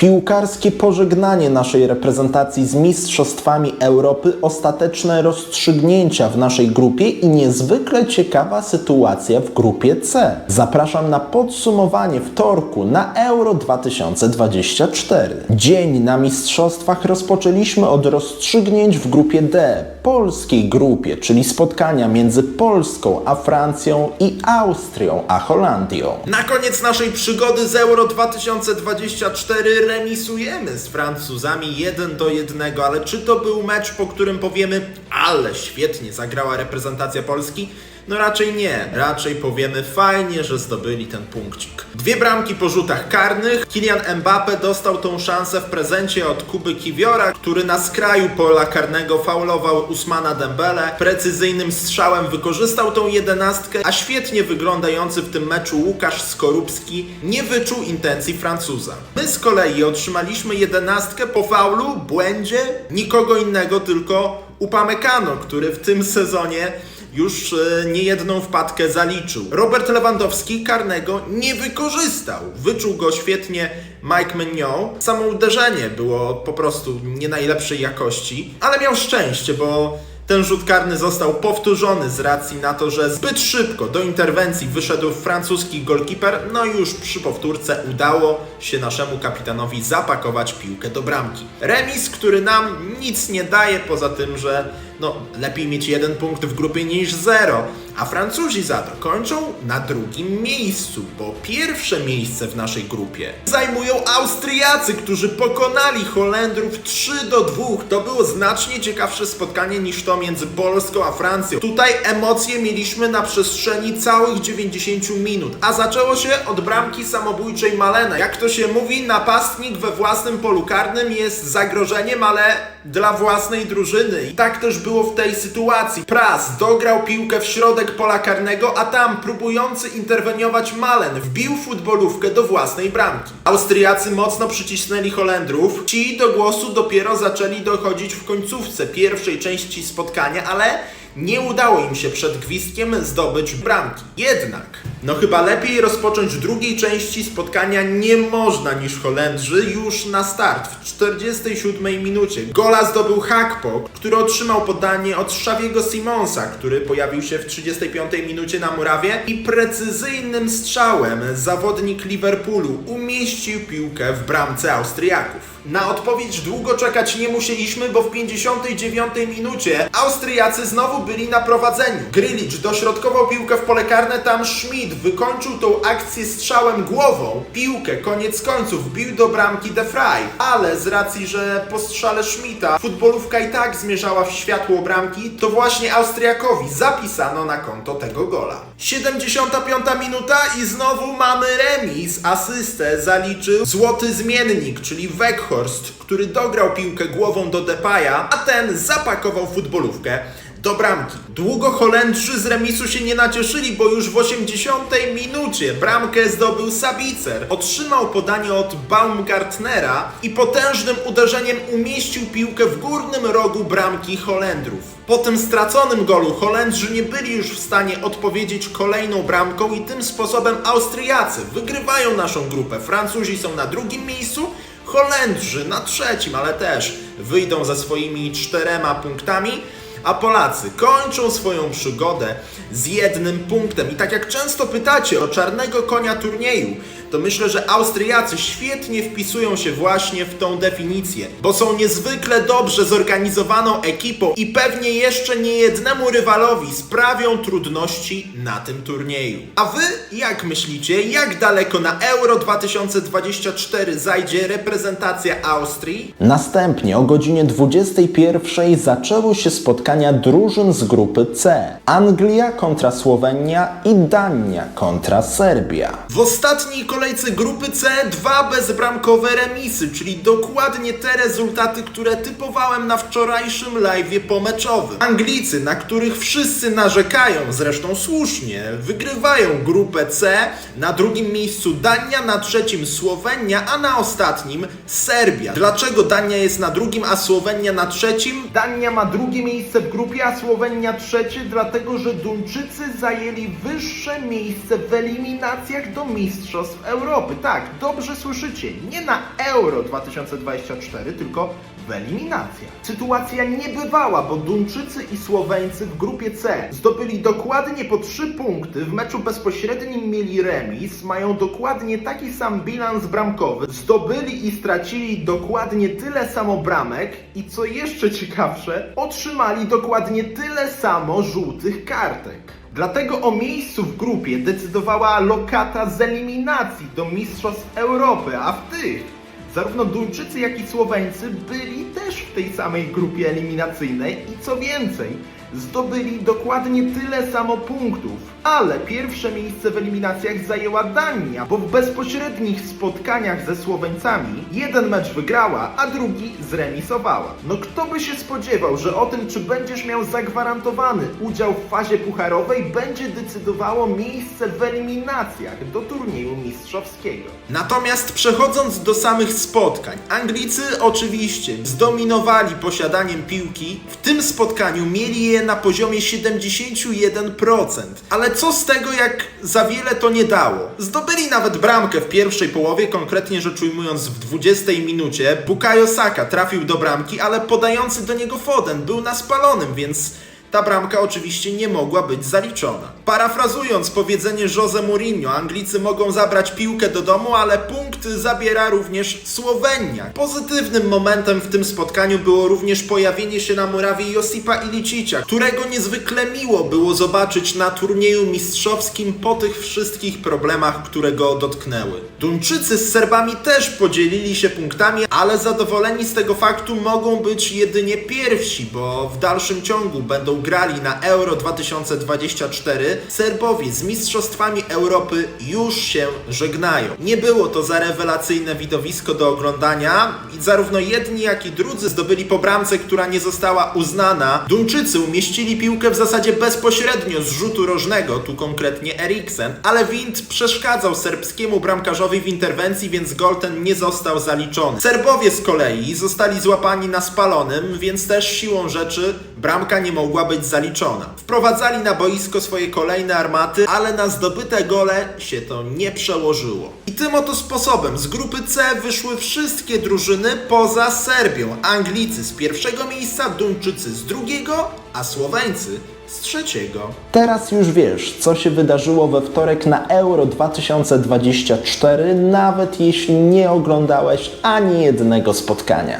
Piłkarskie pożegnanie naszej reprezentacji z Mistrzostwami Europy, ostateczne rozstrzygnięcia w naszej grupie i niezwykle ciekawa sytuacja w grupie C. Zapraszam na podsumowanie wtorku na Euro 2024. Dzień na Mistrzostwach rozpoczęliśmy od rozstrzygnięć w grupie D, polskiej grupie, czyli spotkania między Polską a Francją i Austrią a Holandią. Na koniec naszej przygody z Euro 2024 remisujemy z Francuzami 1 do 1, ale czy to był mecz, po którym powiemy, ale świetnie zagrała reprezentacja Polski? No raczej nie, raczej powiemy fajnie, że zdobyli ten punkcik. Dwie bramki po rzutach karnych. Kylian Mbappe dostał tą szansę w prezencie od Kuby Kiwiora, który na skraju pola karnego faulował Usmana Dembele. Precyzyjnym strzałem wykorzystał tą jedenastkę, a świetnie wyglądający w tym meczu Łukasz Skorupski nie wyczuł intencji Francuza. My z kolei otrzymaliśmy jedenastkę po faulu, błędzie, nikogo innego, tylko Upamecano, który w tym sezonie już e, niejedną wpadkę zaliczył. Robert Lewandowski karnego nie wykorzystał. Wyczuł go świetnie Mike Mignon. Samo uderzenie było po prostu nie najlepszej jakości, ale miał szczęście, bo ten rzut karny został powtórzony z racji na to, że zbyt szybko do interwencji wyszedł francuski golkiper, no i już przy powtórce udało się naszemu kapitanowi zapakować piłkę do bramki. Remis, który nam nic nie daje poza tym, że no lepiej mieć jeden punkt w grupie niż zero, a Francuzi za to kończą na drugim miejscu, bo pierwsze miejsce w naszej grupie zajmują Austriacy, którzy pokonali Holendrów 3 do 2. To było znacznie ciekawsze spotkanie niż to między Polską a Francją. Tutaj emocje mieliśmy na przestrzeni całych 90 minut, a zaczęło się od bramki samobójczej Malena. Jak to się mówi, napastnik we własnym polu karnym jest zagrożeniem, ale dla własnej drużyny. I tak też było w tej sytuacji. Pras dograł piłkę w środek pola karnego, a tam próbujący interweniować Malen wbił futbolówkę do własnej bramki. Austriacy mocno przycisnęli Holendrów. Ci do głosu dopiero zaczęli dochodzić w końcówce pierwszej części spotkania, ale nie udało im się przed gwizdkiem zdobyć bramki. Jednak, no chyba lepiej rozpocząć drugiej części spotkania nie można niż Holendrzy już na start w 47 minucie. Gola zdobył Hakpo, który otrzymał podanie od Xaviego Simonsa, który pojawił się w 35 minucie na murawie i precyzyjnym strzałem zawodnik Liverpoolu umieścił piłkę w bramce Austriaków. Na odpowiedź długo czekać nie musieliśmy, bo w 59 minucie Austriacy znowu byli na prowadzeniu. Grilich dośrodkował piłkę w pole karne, tam Schmidt wykończył tą akcję strzałem głową. Piłkę koniec końców wbił do bramki De Vrij, ale z racji, że po strzale Schmidta futbolówka i tak zmierzała w światło bramki, to właśnie Austriakowi zapisano na konto tego gola. 75 minuta i znowu mamy remis. Asystę zaliczył złoty zmiennik, czyli Weghorst, który dograł piłkę głową do Depaya, a ten zapakował futbolówkę do bramki. Długo Holendrzy z remisu się nie nacieszyli, bo już w 80 minucie bramkę zdobył Sabicer. Otrzymał podanie od Baumgartnera i potężnym uderzeniem umieścił piłkę w górnym rogu bramki Holendrów. Po tym straconym golu Holendrzy nie byli już w stanie odpowiedzieć kolejną bramką i tym sposobem Austriacy wygrywają naszą grupę. Francuzi są na drugim miejscu, Holendrzy na trzecim, ale też wyjdą ze swoimi czterema punktami a Polacy kończą swoją przygodę z jednym punktem. I tak jak często pytacie o czarnego konia turnieju, to myślę, że Austriacy świetnie wpisują się właśnie w tą definicję, bo są niezwykle dobrze zorganizowaną ekipą i pewnie jeszcze niejednemu rywalowi sprawią trudności na tym turnieju. A wy jak myślicie, jak daleko na Euro 2024 zajdzie reprezentacja Austrii? Następnie o godzinie 21 zaczęły się spotkania drużyn z grupy C. Anglia kontra Słowenia i Dania kontra Serbia. W ostatniej kolejce grupy C dwa bezbramkowe remisy, czyli dokładnie te rezultaty, które typowałem na wczorajszym live'ie pomeczowym. Anglicy, na których wszyscy narzekają, zresztą słusznie, wygrywają grupę C, na drugim miejscu Dania, na trzecim Słowenia, a na ostatnim Serbia. Dlaczego Dania jest na drugim, a Słowenia na trzecim? Dania ma drugie miejsce w grupie, a Słowenia trzecie, dlatego że Duńczycy zajęli wyższe miejsce w eliminacjach do Mistrzostw Europy. Tak, dobrze słyszycie, nie na Euro 2024, tylko w eliminacjach. Sytuacja niebywała, bo Duńczycy i Słoweńcy w grupie C zdobyli dokładnie po 3 punkty, w meczu bezpośrednim mieli remis, mają dokładnie taki sam bilans bramkowy, zdobyli i stracili dokładnie tyle samo bramek i co jeszcze ciekawsze, otrzymali dokładnie tyle samo żółtych kartek. Dlatego o miejscu w grupie decydowała lokata z eliminacji do Mistrzostw Europy, a w tych Zarówno Duńczycy, jak i Słoweńcy byli też w tej samej grupie eliminacyjnej i co więcej, zdobyli dokładnie tyle samo punktów. Ale pierwsze miejsce w eliminacjach zajęła Dania, bo w bezpośrednich spotkaniach ze Słoweńcami jeden mecz wygrała, a drugi zremisowała. No kto by się spodziewał, że o tym, czy będziesz miał zagwarantowany udział w fazie pucharowej, będzie decydowało miejsce w eliminacjach do turnieju mistrzowskiego. Natomiast przechodząc do samych spotkań, Anglicy oczywiście zdominowali posiadaniem piłki. W tym spotkaniu mieli je na poziomie 71%. Ale co z tego, jak za wiele to nie dało? Zdobyli nawet bramkę w pierwszej połowie, konkretnie rzecz ujmując w 20 minucie. Bukayo Saka trafił do bramki, ale podający do niego Foden był na spalonym, więc ta bramka oczywiście nie mogła być zaliczona. Parafrazując powiedzenie Jose Mourinho, Anglicy mogą zabrać piłkę do domu, ale punkty zabiera również Słowenia. Pozytywnym momentem w tym spotkaniu było również pojawienie się na murawie Josipa Ilicicia, którego niezwykle miło było zobaczyć na turnieju mistrzowskim po tych wszystkich problemach, które go dotknęły. Duńczycy z Serbami też podzielili się punktami, ale zadowoleni z tego faktu mogą być jedynie pierwsi, bo w dalszym ciągu będą grali na Euro 2024, Serbowie z Mistrzostwami Europy już się żegnają. Nie było to za rewelacyjne widowisko do oglądania i zarówno jedni, jak i drudzy zdobyli po bramce, która nie została uznana. Duńczycy umieścili piłkę w zasadzie bezpośrednio z rzutu rożnego, tu konkretnie Eriksen, ale Wind przeszkadzał serbskiemu bramkarzowi w interwencji, więc gol ten nie został zaliczony. Serbowie z kolei zostali złapani na spalonym, więc też siłą rzeczy bramka nie mogła być zaliczona. Wprowadzali na boisko swoje kolejne armaty, ale na zdobyte gole się to nie przełożyło. I tym oto sposobem z grupy C wyszły wszystkie drużyny poza Serbią. Anglicy z pierwszego miejsca, Duńczycy z drugiego, a Słoweńcy z trzeciego. Teraz już wiesz, co się wydarzyło we wtorek na Euro 2024, nawet jeśli nie oglądałeś ani jednego spotkania.